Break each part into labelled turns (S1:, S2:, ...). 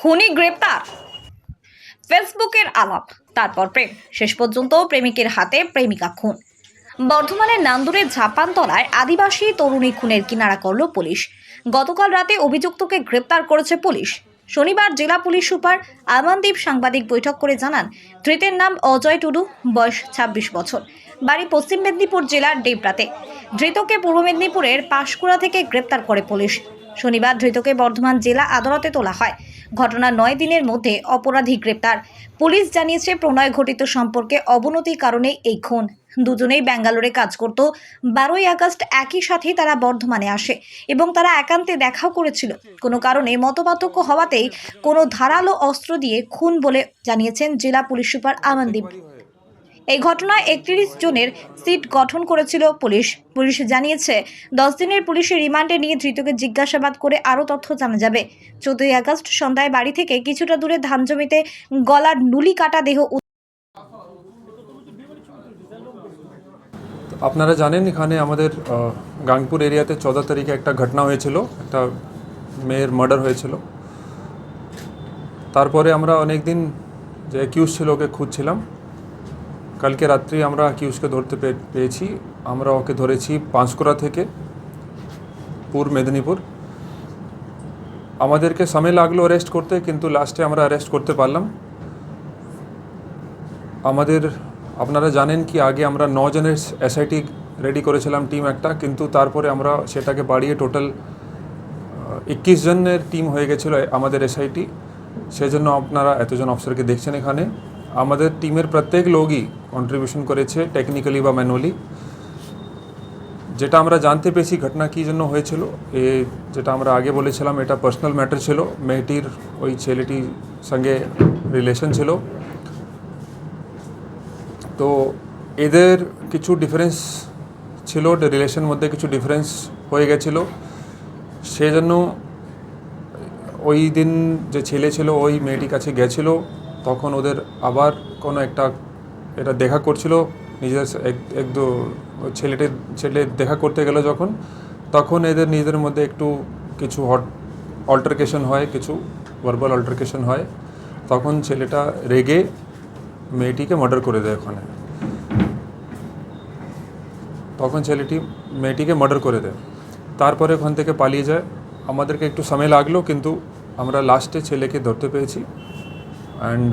S1: খুনি গ্রেপ্তার। ফেসবুকের আলাপ, তারপর প্রেম। শেষ পর্যন্ত প্রেমিকের হাতে প্রেমিকা খুন। বর্ধমানের নান্দুরের ঝাপানতলায় আদিবাসী তরুণী খুনের কিনারা করল পুলিশ। গতকাল রাতে অভিযুক্তকে গ্রেপ্তার করেছে পুলিশ। শনিবার জেলা পুলিশ সুপার আমানদীপ সাংবাদিক বৈঠক করে জানান, ধৃতের নাম অজয় টুডু, বয়স ২৬ বছর। বাড়ি পশ্চিম মেদিনীপুর জেলার ডেবরাতে। ধৃতকে পূর্ব মেদিনীপুরের পাঁশকুড়া থেকে গ্রেপ্তার করে পুলিশ। শনিবার ধৃতকে বর্ধমান জেলা আদালতে তোলা হয়। ঘটনার নয় দিনের মধ্যে অপরাধী গ্রেপ্তার। পুলিশ জানিয়েছে, প্রণয় ঘটিত সম্পর্কে অবনতির কারণে এই খুন। দুজনেই ব্যাঙ্গালোরে কাজ করত। বারোই আগস্ট একই সাথে তারা বর্ধমানে আসে এবং তারা একান্তে দেখাও করেছিল। কোনো কারণে মতপার্থক্য হওয়াতেই কোনো ধারালো অস্ত্র দিয়ে খুন বলে জানিয়েছেন জেলা পুলিশ সুপার আমানদীপ এই ঘটনায় একত্রিশ জনের সিট গঠন করেছিল পুলিশ। পুলিশ জানিয়েছে, দশ দিনের পুলিশের রিমান্ডে নিয়ে ধৃতকে জিজ্ঞাসাবাদ করে আরও তথ্য জানা যাবে। চোদ্দই আগস্ট সন্ধ্যায় বাড়ি থেকে কিছুটা দূরে ধান জমিতে গলার নুলি কাটা দেহ
S2: আপনারা জানেন এখানে আমাদের গাংপুর এরিয়াতে চৌদহ তারিখে একটা ঘটনা হয়েছিল। একটা মেয়ের মার্ডার হয়েছিল। তারপরে আমরা অনেক দিন যে অ্যাকিউজ ছিল ওকে খুঁজছিলাম। কালকে রাত্রি আমরা কিউসকে ধরতে পেয়েছি। আমরা ওকে ধরেছি পাঁশকুড়া থেকে পূর্ব মেদিনীপুর। আমাদেরকে সময় লাগল অ্যারেস্ট করতে, কিন্তু লাস্টে আমরা অ্যারেস্ট করতে পারলাম। আমাদের, আপনারা জানেন কি, আগে আমরা জনের এসআইটি রেডি করেছিলাম টিম একটা, কিন্তু তারপরে আমরা সেটাকে বাড়িয়ে টোটাল একুশ জনের টিম হয়ে গেছিল আমাদের এসআইটি সেজন্য আপনারা এতজন অফিসারকে দেখছেন এখানে। আমাদের টিমের প্রত্যেক লোকই কন্ট্রিবিউশন করেছে টেকনিক্যালি বা ম্যানুয়ালি যেটা আমরা জানতে পেরেছি ঘটনা কী জন্য হয়েছিল, এ যেটা আমরা আগে বলেছিলাম, এটা পার্সোনাল ম্যাটার ছিল। মেয়েটির ওই ছেলেটির সঙ্গে রিলেশন ছিল। তো এদের কিছু ডিফারেন্স ছিল রিলেশন মধ্যে কিছু ডিফারেন্স হয়ে গেছিল। সেজন্য ওই দিন যে ছেলে ছিল, ওই মেয়েটির কাছে গেছিল। তখন ওদের আবার কোনো একটা এটা দেখা করছিল, নিজের এক এক দু, ছেলেটি, ছেলে দেখা করতে গেল যখন, তখন এদের নিজেদের মধ্যে একটু কিছু হট অল্টারকেশন হয়, কিছু ভার্বাল অল্টারকেশন হয়। তখন ছেলেটা রেগে মেয়েটিকে মার্ডার করে দেয় ওখানে। তখন ছেলেটি মেয়েটিকে মার্ডার করে দেয়। তারপরে ওখান থেকে পালিয়ে যায়। আমাদেরকে একটু সময় লাগল, কিন্তু আমরা লাস্টে ছেলেকে ধরতে পেরেছি। অ্যান্ড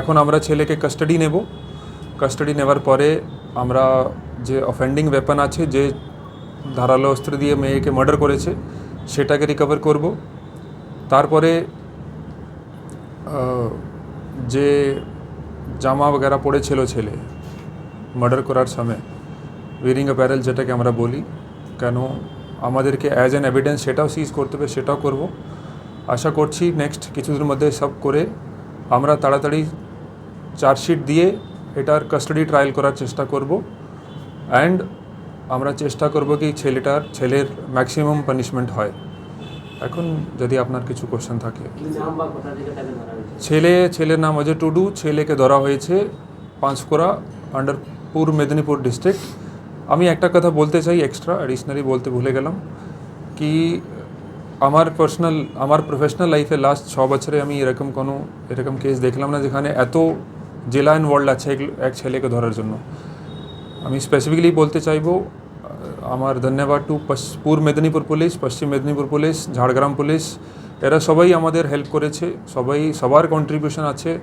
S2: এখন আমরা ছেলেকে কাস্টাডি নেব। কাস্টাডি নেওয়ার পরে আমরা যে অফেন্ডিং ওয়েপন আছে, যে ধারালো অস্ত্র দিয়ে মেয়েকে মার্ডার করেছে, সেটাকে রিকভার করব। তারপরে যে জামা বগেরা পড়েছিল ছেলে মার্ডার করার সময় উইরিং অ্যাপ্যারেল যেটাকে আমরা বলি, কেন আমাদেরকে অ্যাজ অ্যান এভিডেন্স সেটাও সিজ করতে হবে, সেটাও করব। আশা করছি নেক্সট কিছুদিনের মধ্যে সব করে আমরা তাড়াতাড়ি চার্জশিট দিয়ে এটার কাস্টাডি ট্রায়াল করার চেষ্টা করব। অ্যান্ড আমরা চেষ্টা করব কি ছেলেটার ছেলের ম্যাক্সিমাম পানিশমেন্ট হয়। এখন যদি আপনার কিছু কোশ্চেন থাকে। ছেলে ছেলের নাম অজয় টুডু। ছেলেকে ধরা হয়েছে পাঁচকোড়া আন্ডার পূর্ব মেদিনীপুর ডিস্ট্রিক্ট আমি একটা কথা বলতে চাই এক্সট্রা অ্যাডিশনালি বলতে ভুলে গেলাম। কি আমার পার্সোনাল আমার প্রফেশনাল লাইফে লাস্ট ছ বছরে আমি এরকম কোনো, এরকম কেস দেখলাম না যেখানে এত জেলা ইনভলভ আছে এক- ছেলেকে ধরার জন্য। আমি স্পেসিফিকলি বলতে চাইব আমার ধন্যবাদ টু পূর্ব মেদিনীপুর পুলিশ, পশ্চিম মেদিনীপুর পুলিশ, ঝাড়গ্রাম পুলিশ। এরা সবাই আমাদের হেল্প করেছে, সবাই, সবার কন্ট্রিবিউশন আছে।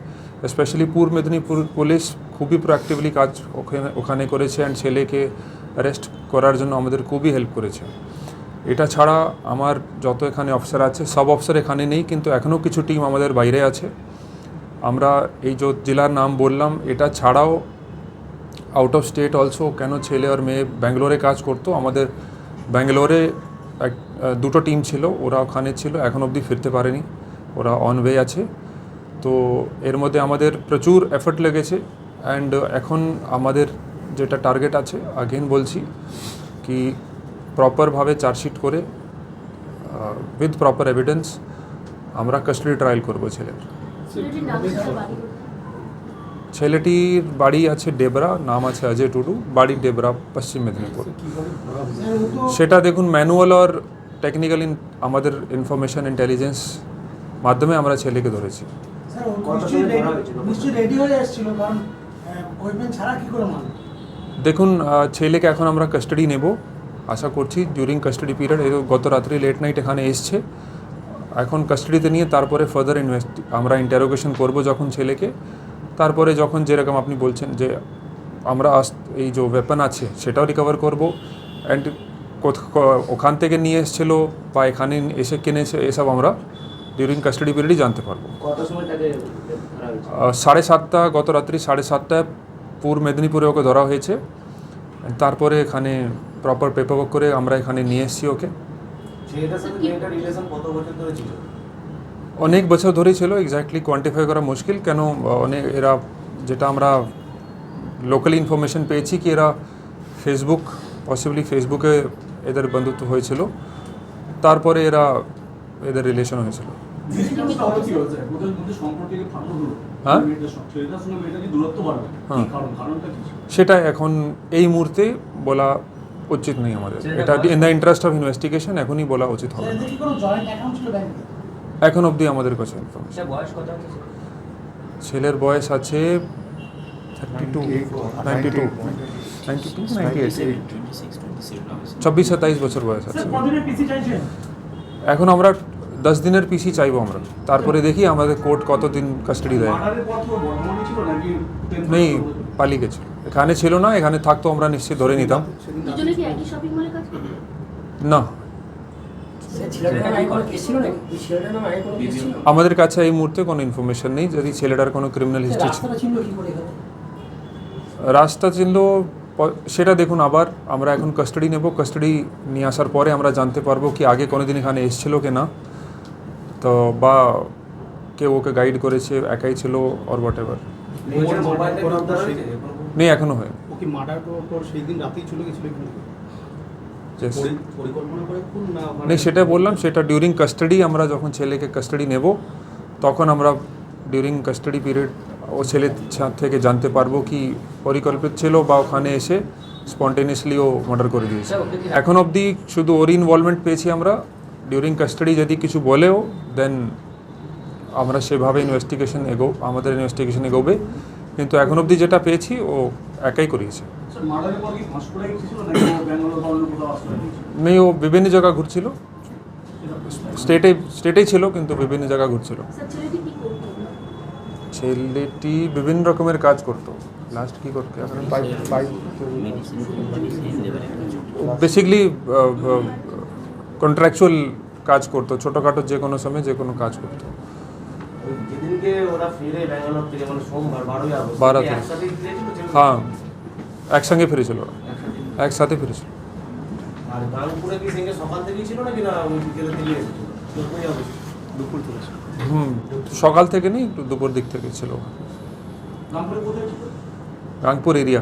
S2: স্পেশালি পূর্ব মেদিনীপুর পুলিশ খুবই প্রোঅ্যাক্টিভলি কাজ ওখানে ওখানে করেছে অ্যান্ড ছেলেকে অ্যারেস্ট করার জন্য আমাদের খুবই হেল্প করেছে। এটা ছাড়া আমার যত এখানে অফিসার আছে, সব অফিসার এখানে নেই, কিন্তু এখনও কিছু টিম আমাদের বাইরে আছে। আমরা এই যে জেলার নাম বললাম, এটা ছাড়াও আউট অফ স্টেট অলসো কেন ছেলে আর মেয়ে ব্যাঙ্গালোরে কাজ করতো? আমাদের ব্যাঙ্গালোরে এক দুটো টিম ছিল, ওরা ওখানে ছিল, এখন অবধি ফিরতে পারেনি। ওরা অন ওয়ে আছে। তো এর মধ্যে আমাদের প্রচুর এফর্ট লেগেছে। অ্যান্ড এখন আমাদের যেটা টার্গেট আছে আগেন বলছি, কি প্রপারভাবে চার্জশিট করে উইথ প্রপার এভিডেন্স আমরা কাস্টাডি ট্রায়াল করব ছেলের। ছেলেটির বাড়ি আছে ডেবরা নাম আছে অজয় টুডু বাড়ি ডেবরা পশ্চিম মেদিনীপুর। সেটা দেখুন ম্যানুয়াল আর টেকনিক্যাল আমাদের ইনফরমেশন ইন্টেলিজেন্স মাধ্যমে আমরা ছেলেকে ধরেছি। দেখুন ছেলেকে এখন আমরা কাস্টাডি নেব। আশা করছি ডিউরিং কাস্টাডি পিরিয়ড গত রাত্রি লেট নাইট এখানে এসছে। এখন কাস্টাডিতে নিয়ে তারপরে ফার্দার ইনভেস্ট আমরা ইন্টারোগেশন করব যখন ছেলেকে। তারপরে যখন যেরকম আপনি বলছেন যে আমরা আস এই যে ওয়েপন আছে সেটাও রিকভার করব। অ্যান্ড ওখান থেকে নিয়ে এসেছিল বা এখানে এসে কিনেছে এসব আমরা ডিউরিং কাস্টাডি পিরিয়ডই জানতে পারব। সাড়ে সাতটা গত রাত্রি সাড়ে সাতটায় পূর্ব মেদিনীপুরে ওকে ধরা হয়েছে। তারপরে এখানে প্রপার পেপার ওয়ার্ক করে আমরা এখানে নিয়ে এসেছি ওকে অনেক বছর ধরেই ছিল এক্স্যাক্টলি কোয়ান্টিফাই করা মুশকিল কেন অনেক এরা যেটা আমরা লোকাল ইনফরমেশন পেয়েছি কি এরা ফেসবুক পসিবলি ফেসবুকে এদের বন্ধুত্ব হয়েছিল তারপরে এরা এদের রিলেশন হয়েছিল হ্যাঁ? হ্যাঁ। সেটা এখন এই মুহূর্তে বলা উচিত নেই আমাদের। এটা in the interest of investigation এখনই বলা উচিত হবে এখন অবধি আমাদের কাছে ইনফরমেশন
S3: সে বয়স কত হচ্ছে
S2: ছেলের বয়স আছে thirty two ninety two ninety two ninety eight চব্বিশ সাতাইশ বছর বয়স আছে। এখন আমরা দশ দিনের পিসি চাইব আমরা। তারপরে দেখি আমাদের কোর্ট কতদিন কাস্টাডি দেয়। নেই পালিয়ে গেছিল এখানে ছিল না এখানে থাকতো আমরা নিশ্চয়ই ধরে নিতাম। না। আমাদের কাছে এই মুহূর্তে কোনো ইনফরমেশন নেই। যদি ছেলেটার কোনো ক্রিমিনাল হিস্ট্রি রাস্তা চিনল সেটা দেখুন আবার। আমরা এখন কাস্টাডি নেব। কাস্টাডি নিয়ে আসার পরে আমরা জানতে পারব কি আগে কোনোদিন এখানে এসেছিল কি না। তো বা কেউ ওকে গাইড করেছে একাই ছিল অর হোয়াট এভার নেই এখনও হয়।
S4: ও মার্ডার করার পর সেই দিন রাতেই চলে গেছিল এখান? থেকে?
S2: Yes.
S4: পরি- পরিকল্পনা করে খুন না ওখানে-
S2: নেই সেটা বললাম সেটা ডিউরিং কাস্টাডি আমরা যখন ছেলেকে কাস্টাডি নেব তখন আমরা ডিউরিং কাস্টাডি পিরিয়ড ও ছেলের ছা- থেকে জানতে পারব কি পরিকল্পিত ছিল বা ওখানে এসে স্পন্টেনিয়াসলি ও মার্ডার করে দিয়েছে। এখন অবধি শুধু ওর ইনভলভমেন্ট পেয়েছি আমরা। ডিউরিং কাস্টাডি যদি কিছু বলেও দেন আমরা সেভাবে ইনভেস্টিগেশন এগো আমাদের ইনভেস্টিগেশন এগোবে। কিন্তু এখন অবধি যেটা পেয়েছি ও একাই করিয়েছে? নেই ও বিভিন্ন জায়গা ঘুরছিল। স্টেটে স্টেটেই ছিল কিন্তু বিভিন্ন জায়গা ঘুরছিল।
S5: ছেলেটি কি করতো?
S2: ছেলেটি বিভিন্ন রকমের কাজ করতো। লাস্ট কি করতো? বেসিকলি কন্ট্রাকচুয়াল কাজ করতো ছোটোখাটো যে কোনো সময় যে কোনো কাজ করতো।
S6: মানে
S2: বারো? হ্যাঁ একসঙ্গে ফিরেছিল ওরা। একসাথে? ফিরেছিল।
S6: গাংপুরে।
S2: হুম সকাল থেকে নেই একটু দুপুর দিক থেকে
S4: ছিল।
S2: রাংপুর এরিয়া।